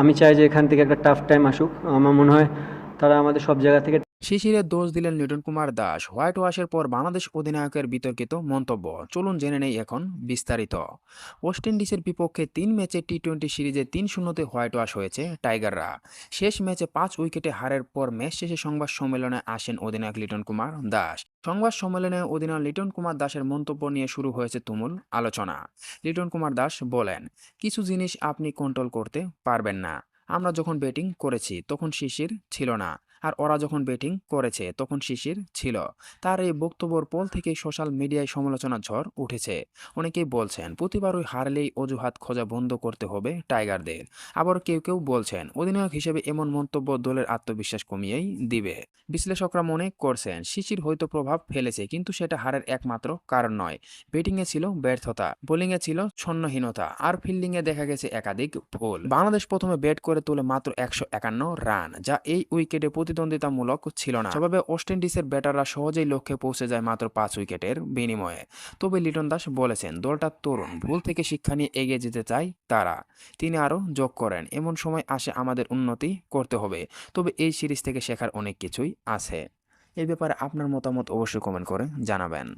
আমি চাই যে এখান থেকে একটা টাফ টাইম আসুক। আমার মনে হয় তারা আমাদের সব জায়গা থেকে শিশিরের দোষ দিলেন লিটন কুমার দাস। হোয়াইট ওয়াশের পর বাংলাদেশ অধিনায়কের বিতর্কিত মন্তব্য। চলুন জেনে নেই এখন বিস্তারিত। ওয়েস্ট ইন্ডিজের বিপক্ষে তিন ম্যাচে টি টোয়েন্টি সিরিজে তিন শূন্যতে হোয়াইট ওয়াশ হয়েছে টাইগাররা। শেষ ম্যাচে পাঁচ উইকেটে হারের পর ম্যাচ শেষে সংবাদ সম্মেলনে আসেন অধিনায়ক লিটন কুমার দাস। সংবাদ সম্মেলনে অধিনায়ক লিটন কুমার দাসের মন্তব্য নিয়ে শুরু হয়েছে তুমুল আলোচনা। লিটন কুমার দাস বলেন, কিছু জিনিস আপনি কন্ট্রোল করতে পারবেন না। আমরা যখন ব্যাটিং করেছি, তখন শিশির ছিল না। আর ওরা যখন ব্যাটিং করেছে, তখন শিশির ছিল। তার এই বক্তব্যর পর থেকেই সোশ্যাল মিডিয়ায় সমালোচনার ঝড় উঠেছে। অনেকেই বলছেন প্রতিবারই হারলেই অজুহাত খোঁজা বন্ধ করতে হবে টাইগারদের। আবার কেউ কেউ বলছেন, অধিনায়ক হিসেবে এমন মন্তব্য দলের আত্মবিশ্বাস কমিয়েই দিবে। বিশ্লেষকরা মনে করছেন, শিশির হয়তো প্রভাব ফেলেছে, কিন্তু সেটা হারের একমাত্র কারণ নয়। ব্যাটিংয়ে ছিল ব্যর্থতা বোলিংয়ে ছিল ছন্নহীনতা, আর ফিল্ডিংয়ে দেখা গেছে একাধিক ভুল। বাংলাদেশ প্রথমে ব্যাট করে তুলে মাত্র একশো একান্ন রান, যা এই উইকেটে প্রতিদ্বন্দ্বিতামূলক ছিল না। সেভাবে ওয়েস্ট ইন্ডিজের ব্যাটাররা সহজেই লক্ষ্যে পৌঁছে যায় মাত্র পাঁচ উইকেটের বিনিময়ে। তবে লিটন দাস বলেছেন, দলটা তরুণ, ভুল থেকে শিক্ষা নিয়ে এগিয়ে যেতে চায় তারা। তিনি আরও যোগ করেন, এমন সময় আসে আমাদের উন্নতি করতে হবে। তবে এই সিরিজ থেকে শেখার অনেক কিছুই আছে। এ ব্যাপারে আপনার মতামত অবশ্যই কমেন্ট করে জানাবেন।